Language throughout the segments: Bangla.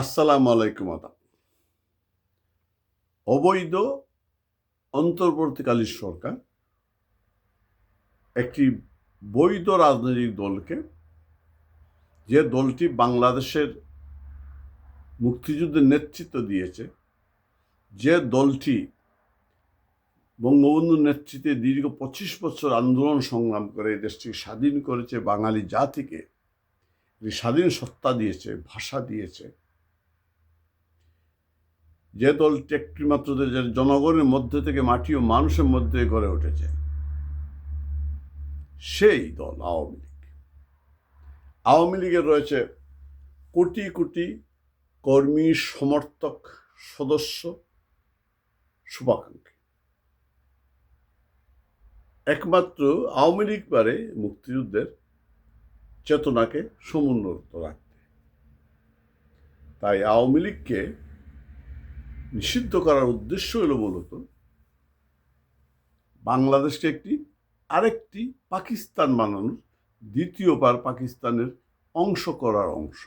আসসালামু আলাইকুম, আদাব। অবৈধ অন্তর্বর্তীকালীন সরকার একটি বৈধ রাজনৈতিক দলকে, যে দলটি বাংলাদেশের মুক্তিযুদ্ধের নেতৃত্ব দিয়েছে, যে দলটি বঙ্গবন্ধুর নেতৃত্বে দীর্ঘ পঁচিশ বছর আন্দোলন সংগ্রাম করে এই দেশটিকে স্বাধীন করেছে, বাঙালি জাতিকে স্বাধীন সত্তা দিয়েছে, ভাষা দিয়েছে যে দলটি একটি মাত্র দেশের জনগণের মধ্যে থেকে মাটি ও মানুষের মধ্যে গড়ে উঠেছে, সেই দল আওয়ামী লীগ। আওয়ামী লীগের রয়েছে কোটি কোটি কর্মী, সমর্থক, সদস্য শুভাকাঙ্ক্ষী। একমাত্র আওয়ামী লীগ পারে মুক্তিযুদ্ধের চেতনাকে সমুন্নত রাখতে। তাই আওয়ামী লীগকে নিষিদ্ধ করার উদ্দেশ্য হলো মূলত বাংলাদেশকে একটি, আরেকটি পাকিস্তান বানানোর দ্বিতীয়বার পাকিস্তানের অংশ করার অংশ।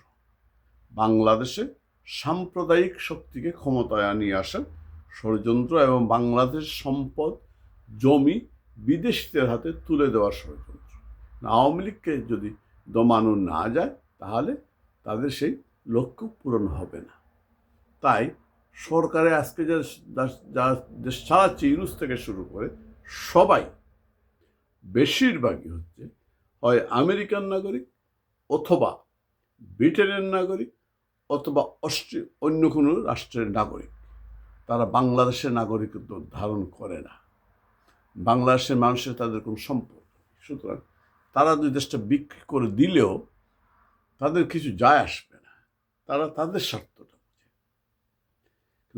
বাংলাদেশে সাম্প্রদায়িক শক্তিকে ক্ষমতায় আনিয়ে আসার ষড়যন্ত্র এবং বাংলাদেশ সম্পদ, জমি বিদেশিদের হাতে তুলে দেওয়ার ষড়যন্ত্র। আওয়ামী লীগকে যদি দমানো না যায়, তাহলে তাদের সেই লক্ষ্য পূরণ হবে না। তাই সরকারে আজকে যা যা চালাচ্ছে ইউনুস থেকে শুরু করে সবাই বেশিরভাগই হচ্ছে হয় আমেরিকান নাগরিক অথবা ব্রিটেনের নাগরিক অথবা অস্ট্রে, অন্য কোনো রাষ্ট্রের নাগরিক। তারা বাংলাদেশের নাগরিকত্ব ধারণ করে না। বাংলাদেশের মানুষের তাদের কোনো সম্পর্ক সুতরাং তারা দুই দেশটা বিক্রি করে দিলেও তাদের কিছু যায় আসবে না। তারা তাদের কিন্তু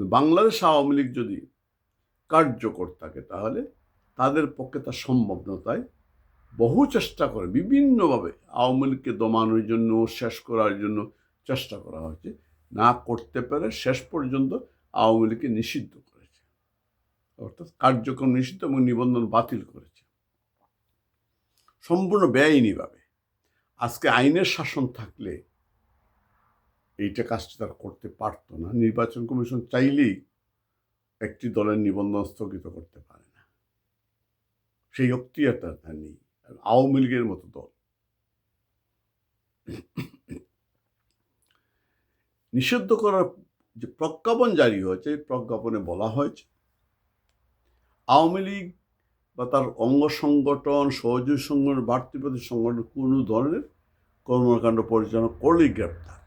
বাংলাদেশ আওয়ামী লীগ যদি কার্যকর থাকে তাহলে তাদের পক্ষে তা সম্ভব নয় তাই বহু চেষ্টা করে, বিভিন্নভাবে আওয়ামী লীগকে দমানোর জন্য, শেষ করার জন্য চেষ্টা করা হয়েছে। না করতে পেরে শেষ পর্যন্ত আওয়ামী লীগকে নিষিদ্ধ করেছে। অর্থাৎ কার্যক্রম নিষিদ্ধ এবং নিবন্ধন বাতিল করেছে। সম্পূর্ণ বেআইনিভাবে। আজকে আইনের শাসন থাকলে এইটা কাজটা তারা করতে পারতো না। নির্বাচন কমিশন চাইলেই একটি দলের নিবন্ধন স্থগিত করতে পারে না। সেই অক্তিয়ার তার নেই। আওয়ামী লীগের মতো দল। নিষিদ্ধ করার যে প্রজ্ঞাপন জারি হয়েছে প্রজ্ঞাপনে বলা হয়েছে, আওয়ামী লীগ বা তার অঙ্গ সংগঠন, সহযোগী সংগঠন, বাড়তি প্রতি সংগঠন, কোনো ধরনের কর্মকাণ্ড পরিচালনা করলেই গ্রেপ্তার।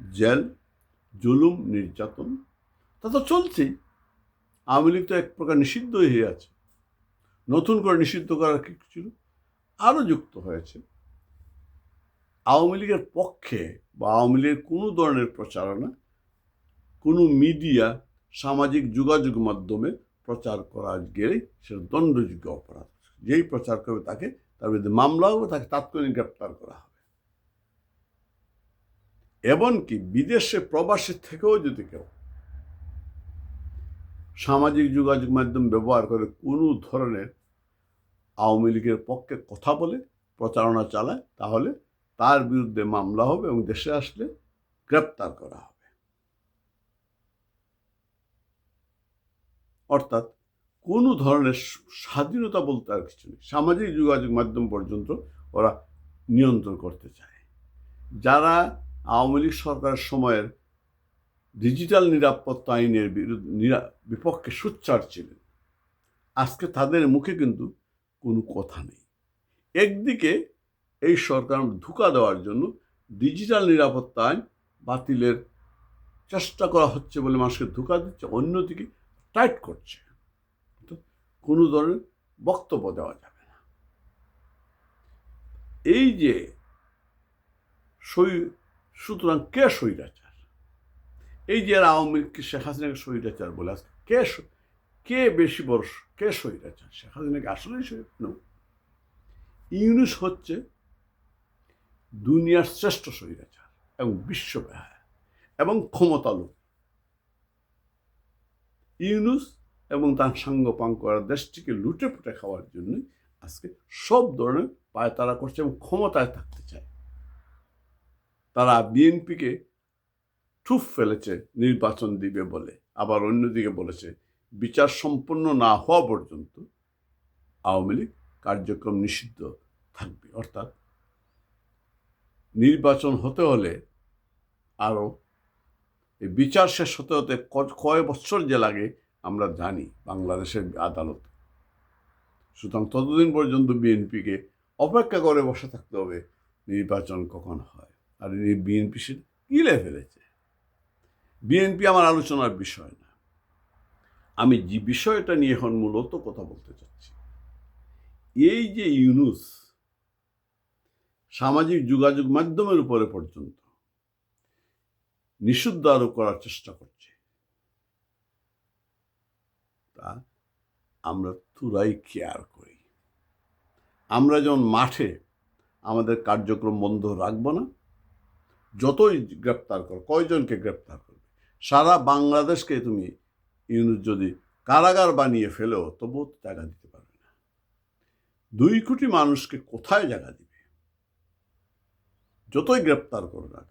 জেল, জুলুম, নির্যাতন, তা তো চলছেই। আওয়ামী লীগ তো এক প্রকার নিষিদ্ধ হয়ে আছে। নতুন করে নিষিদ্ধ করার কি ছিল আরও যুক্ত হয়েছে। আওয়ামী লীগের পক্ষে বা আওয়ামী লীগের কোনো ধরনের প্রচারণা, কোনো মিডিয়া সামাজিক যোগাযোগ মাধ্যমে প্রচার করা গেলেই সেটা দণ্ডযোগ্য অপরাধ। যেই প্রচার করবে তাকে, তার বিরুদ্ধে মামলা হবে তাকে তাৎক্ষণিক গ্রেপ্তার করা হবে। এমনকি বিদেশে প্রবাসী থেকেও যদি কেউ সামাজিক যোগাযোগ মাধ্যম ব্যবহার করে কোনো ধরনের আওয়ামী লীগের পক্ষে কথা বলে প্রচারণা চালায়, তাহলে তার বিরুদ্ধে মামলা হবে এবং দেশে আসলে গ্রেপ্তার করা হবে। অর্থাৎ কোনো ধরনের স্বাধীনতা বলতে আর কিছু নেই। সামাজিক যোগাযোগ মাধ্যম পর্যন্ত ওরা নিয়ন্ত্রণ করতে চায়। যারা আওয়ামী লীগ সরকারের সময়ের ডিজিটাল নিরাপত্তা আইনের বিপক্ষে সোচ্চার ছিলেন। আজকে তাদের মুখে কিন্তু কোনো কথা নেই। একদিকে এই সরকার ধোকা দেওয়ার জন্য ডিজিটাল নিরাপত্তা আইন বাতিলের চেষ্টা করা হচ্ছে বলে মানুষকে ধোকা দিচ্ছে, অন্যদিকে টাইট করছে। কোনো ধরনের বক্তব্য দেওয়া যাবে না। এই যে সই সুতরাং কে স্বৈরাচার? এই যে আওয়ামী লীগকে শেখ হাসিনাকে স্বৈরাচার বলে আজকে কে কে বেশি বড় কে স্বৈরাচার? শেখ হাসিনাকে আসলেই স্বৈরাচার ইউনুস হচ্ছে দুনিয়ার শ্রেষ্ঠ স্বৈরাচার এবং বিশ্বব্যাপী এবং ক্ষমতালু ইউনুস এবং তার সাঙ্গ পাং করা দেশটিকে লুটে পুটে খাওয়ার জন্য আজকে সব ধরনের পায়তারা করছে এবং ক্ষমতায় থাকতে চায়। তারা বিএনপিকে ঠুফ ফেলেছে নির্বাচন দিবে বলে। আবার অন্যদিকে বলেছে, বিচার সম্পন্ন না হওয়া পর্যন্ত আওয়ামী লীগ কার্যক্রম নিষিদ্ধ থাকবে। অর্থাৎ নির্বাচন হতে হলে আরও এই বিচার শেষ হতে হতে কয় বছর যে লাগে আমরা জানি বাংলাদেশের আদালত। সুতরাং ততদিন পর্যন্ত বিএনপিকে অপেক্ষা করে বসে থাকতে হবে নির্বাচন কখন হয়। আর এই বিএনপি সে গিলে ফেলেছে। বিএনপি আমার আলোচনার বিষয় না। আমি যে বিষয়টা নিয়ে এখন মূলত কথা বলতে চাচ্ছি, এই যে ইউনুস সামাজিক যোগাযোগ মাধ্যমের উপরে পর্যন্ত নিষিদ্ধ আরোপ করার চেষ্টা করছে, তা আমরা তুরাই কেয়ার করি। আমরা যেমন মাঠে আমাদের কার্যক্রম বন্ধ রাখব না যতই গ্রেপ্তার করো, কয়জনকে গ্রেপ্তার করবে? সারা বাংলাদেশকে তুমি ইউনুস যদি কারাগার বানিয়ে ফেলেও তবুও জায়গা দিতে পারবে না। দুই কোটি মানুষকে কোথায় জায়গা দিবে? যতই গ্রেপ্তার করো না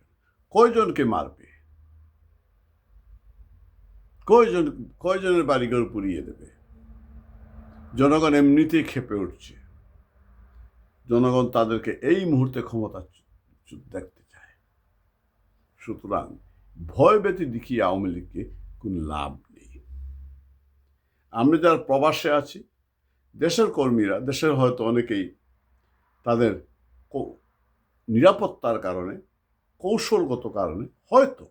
কয়জনকে মারবে? কয়জন, কয়জনের বাড়িঘর পুড়িয়ে দেবে? জনগণ এমনিতেই খেপে উঠছে। জনগণ তাদেরকে এই মুহূর্তে ক্ষমতা দেখতে সুতরাং ভয় ব্যতি দেখিয়ে আওয়ামী লীগকে কোনো লাভ নেই। আমরা যারা প্রবাসে আছি, দেশের কর্মীরা, দেশের হয়তো অনেকেই তাদের নিরাপত্তার কারণে, কৌশলগত কারণে হয়তো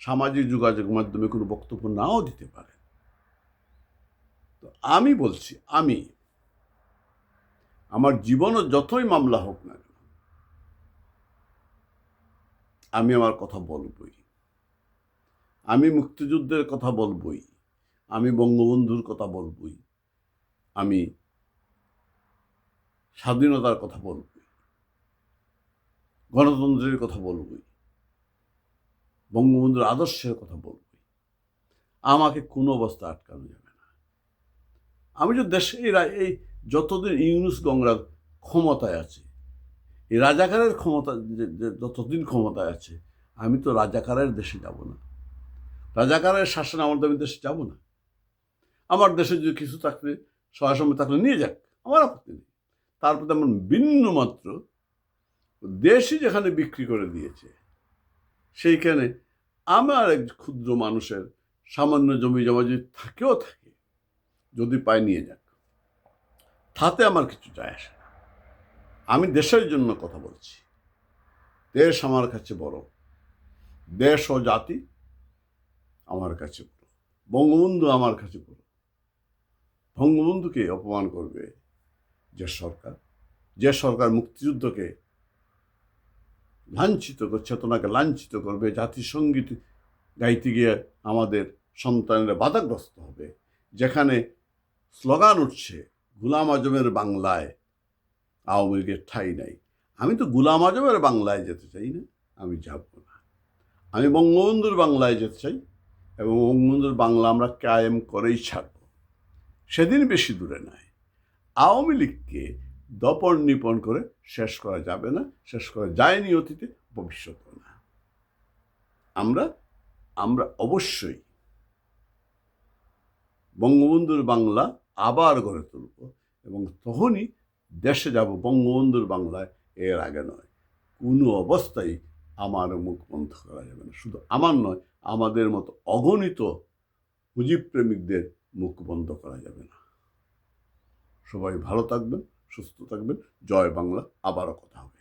সামাজিক যোগাযোগ মাধ্যমে কোনো বক্তব্য নাও দিতে পারে। তো আমি বলছি, আমি, আমার জীবনও যতই মামলা হোক না কেন আমি আমার কথা বলবই। আমি মুক্তিযুদ্ধের কথা বলবই। আমি বঙ্গবন্ধুর কথা বলবই। আমি স্বাধীনতার কথা বলবই। গণতন্ত্রের কথা বলবই। বঙ্গবন্ধুর আদর্শের কথা বলবই। আমাকে কোনো অবস্থা আটকানো যাবে না। আমি যে দেশে এই যতদিন ইউনুস গঙ্গা ক্ষমতায় আছে এই রাজাকারের ক্ষমতা যতদিন ক্ষমতায় আছে, আমি তো রাজাকারের দেশে যাব না। রাজাকারের শাসন আমার আমি দেশে যাব না। আমার দেশে যদি কিছু থাকলে সহায় থাকলে নিয়ে যাক, আমার আপত্তি নেই। তারপর তেমন ভিন্ন মাত্র দেশই যেখানে বিক্রি করে দিয়েছে, সেইখানে আমার এক ক্ষুদ্র মানুষের সামান্য জমি জমা যদি থাকেও থাকে, যদি পায় নিয়ে যাক, তাতে আমার কিছু যায় আসে আমি দেশের জন্য কথা বলছি। দেশ আমার কাছে বড়। দেশ ও জাতি আমার কাছে বড়। বঙ্গবন্ধু আমার কাছে বড়। বঙ্গবন্ধুকে অপমান করবে যে সরকার যে সরকার মুক্তিযুদ্ধকে লাঞ্ছিত চেতনাকে লাঞ্ছিত করবে জাতিসঙ্গীত গাইতে গিয়ে আমাদের সন্তানেরা বাধাগ্রস্ত হবে। যেখানে স্লোগান উঠছে, গুলাম আজমের বাংলায় আওয়ামী লীগের ঠাই নাই। আমি তো গুলাম আজমের বাংলায় যেতে চাই না, আমি যাব না। আমি বঙ্গবন্ধুর বাংলায় যেতে চাই এবং বঙ্গবন্ধুর বাংলা আমরা কায়েম করেই ছাড়ব। সেদিন বেশি দূরে নয় আওয়ামী লীগকে দপন নিপন করে শেষ করা যাবে না, শেষ করা যায়নি অতীতে, ভবিষ্যতেও না। আমরা আমরা অবশ্যই বঙ্গবন্ধুর বাংলা আবার গড়ে তুলব এবং তখনই দেশে যাব বঙ্গবন্ধুর বাংলায়, এর আগে নয়। কোনো অবস্থায় আমার মুখ বন্ধ করা যাবে না। শুধু আমার নয়, আমাদের মতো অগণিত পুঁজিপ্রেমিকদের মুখ বন্ধ করা যাবে না। সবাই ভালো থাকবেন, সুস্থ থাকবেন। জয় বাংলা, আবারও কথা হবে।